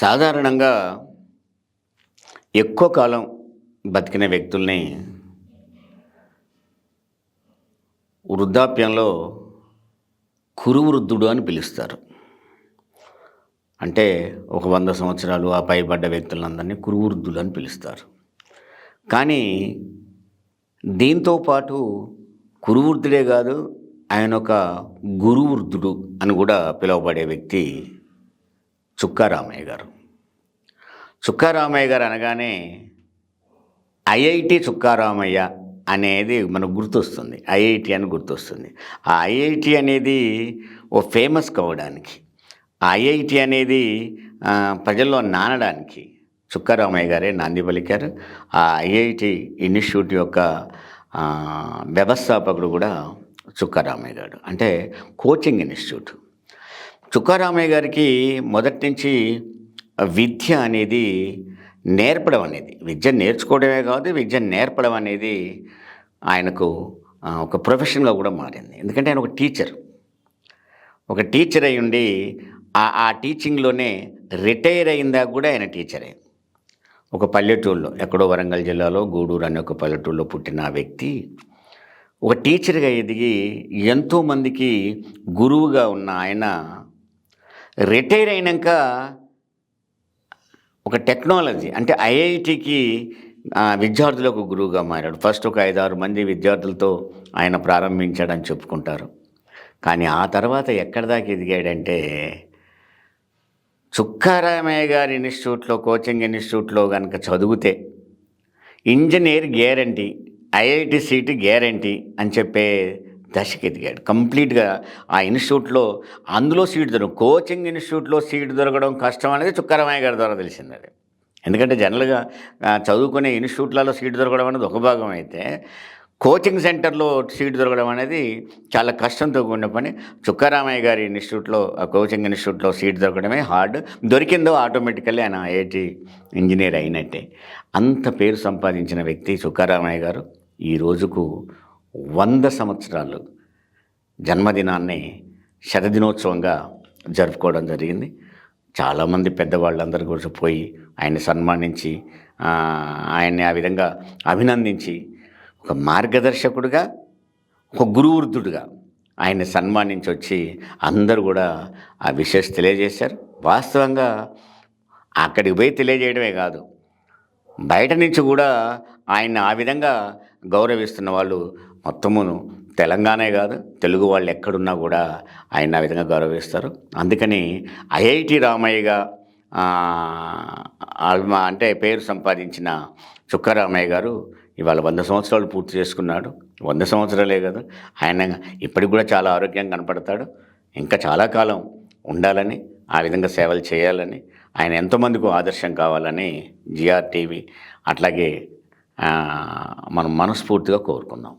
సాధారణంగా ఎక్కువ కాలం బతికిన వ్యక్తుల్ని వృద్ధాప్యంలో కురువృద్ధుడు అని పిలుస్తారు. అంటే ఒక వంద సంవత్సరాలు ఆ పైబడ్డ వ్యక్తులందరినీ కురువృద్ధులు అని పిలుస్తారు. కానీ దీంతో పాటు కురువృద్ధుడే కాదు ఆయన ఒక గురువృద్ధుడు అని కూడా పిలువబడే వ్యక్తి చుక్కారామయ్య గారు. చుక్కారామయ్య గారు అనగానే ఐఐటి చుక్కారామయ్య అనేది మనకు గుర్తొస్తుంది. ఐఐటి అని గుర్తొస్తుంది. ఆ ఐఐటి అనేది ఓ ఫేమస్ కావడానికి ఆ ఐఐటి అనేది ప్రజల్లో నానడానికి చుక్కారామయ్య గారే నాంది పలికారు. ఆ ఐఐటి ఇన్స్టిట్యూట్ యొక్క వ్యవస్థాపకుడు కూడా చుక్కారామయ్య గారు. అంటే కోచింగ్ ఇన్స్టిట్యూట్. చుక్కారామయ్య గారికి మొదటి నుంచి విద్య అనేది నేర్పడం అనేది విద్య నేర్చుకోవడమే కాదు విద్య నేర్పడం అనేది ఆయనకు ఒక ప్రొఫెషన్గా కూడా మారింది. ఎందుకంటే ఆయన ఒక టీచర్. ఒక టీచర్ అయి ఉండి ఆ టీచింగ్లోనే రిటైర్ అయిందా కూడా ఆయన టీచరే. ఒక పల్లెటూరులో ఎక్కడో వరంగల్ జిల్లాలో గూడూరు అనే ఒక పల్లెటూరులో పుట్టిన ఆ వ్యక్తి ఒక టీచర్గా ఎదిగి ఎంతోమందికి గురువుగా ఉన్న ఆయన రిటైర్ అయినాక ఒక టెక్నాలజీ అంటే ఐఐటికి విద్యార్థులకు గురువుగా మారాడు. ఫస్ట్ ఒక ఐదారు మంది విద్యార్థులతో ఆయన ప్రారంభించాడని చెప్పుకుంటారు. కానీ ఆ తర్వాత ఎక్కడి దాకా ఎదిగాడంటే చుక్కారామయ్య గారి ఇన్స్టిట్యూట్లో కోచింగ్ ఇన్స్టిట్యూట్లో కనుక చదివితే engineer guarantee IIT seat guarantee అని చెప్పే దశకి ఎదిగాడు. కంప్లీట్గా ఆ ఇన్స్టిట్యూట్లో అందులో సీట్ దొరకదు కోచింగ్ ఇన్స్టిట్యూట్లో సీట్ దొరకడం కష్టం అనేది చుక్కారామయ్య గారి ద్వారా తెలిసింది అది. ఎందుకంటే జనరల్గా చదువుకునే ఇన్స్టిట్యూట్లలో సీట్ దొరకడం అనేది ఒక భాగం అయితే కోచింగ్ సెంటర్లో సీట్ దొరకడం అనేది చాలా కష్టంతో కూడిన పని. చుక్కారామయ్య గారి ఇన్స్టిట్యూట్లో ఆ కోచింగ్ ఇన్స్టిట్యూట్లో సీట్ దొరకడమే హార్డ్. దొరికిందో ఆటోమేటికల్లీ ఆయన ఐఐటి ఇంజనీర్ అయినట్టే. అంత పేరు సంపాదించిన వ్యక్తి చుక్కారామయ్య గారు. ఈ రోజుకు వంద సంవత్సరాలు జన్మదినాన్ని శతదినోత్సవంగా జరుపుకోవడం జరిగింది. చాలామంది పెద్దవాళ్ళందరూ కూడా పోయి ఆయన్ని సన్మానించి ఆయన్ని ఆ విధంగా అభినందించి ఒక మార్గదర్శకుడిగా ఒక గురువృద్ధుడుగా ఆయన్ని సన్మానించి వచ్చి అందరూ కూడా ఆ విషయస్ తెలియజేశారు. వాస్తవంగా అక్కడికి పోయి తెలియజేయడమే కాదు బయట నుంచి కూడా ఆయన ఆ విధంగా గౌరవిస్తున్న వాళ్ళు మొత్తమును తెలంగాణే కాదు తెలుగు వాళ్ళు ఎక్కడున్నా కూడా ఆయన ఆ విధంగా గౌరవిస్తారు. అందుకని ఐఐటి రామయ్యగా అంటే పేరు సంపాదించిన చుక్కరామయ్య గారు ఇవాళ వంద సంవత్సరాలు పూర్తి చేసుకున్నాడు. వంద సంవత్సరాలే కదా ఆయన ఇప్పటికి కూడా చాలా ఆరోగ్యంగా కనపడతాడు. ఇంకా చాలా కాలం ఉండాలని ఆ విధంగా సేవలు చేయాలని ఆయన ఎంతోమందికి ఆదర్శం కావాలని జిఆర్టీవీ అట్లాగే మనం మనస్ఫూర్తిగా కోరుకుందాం.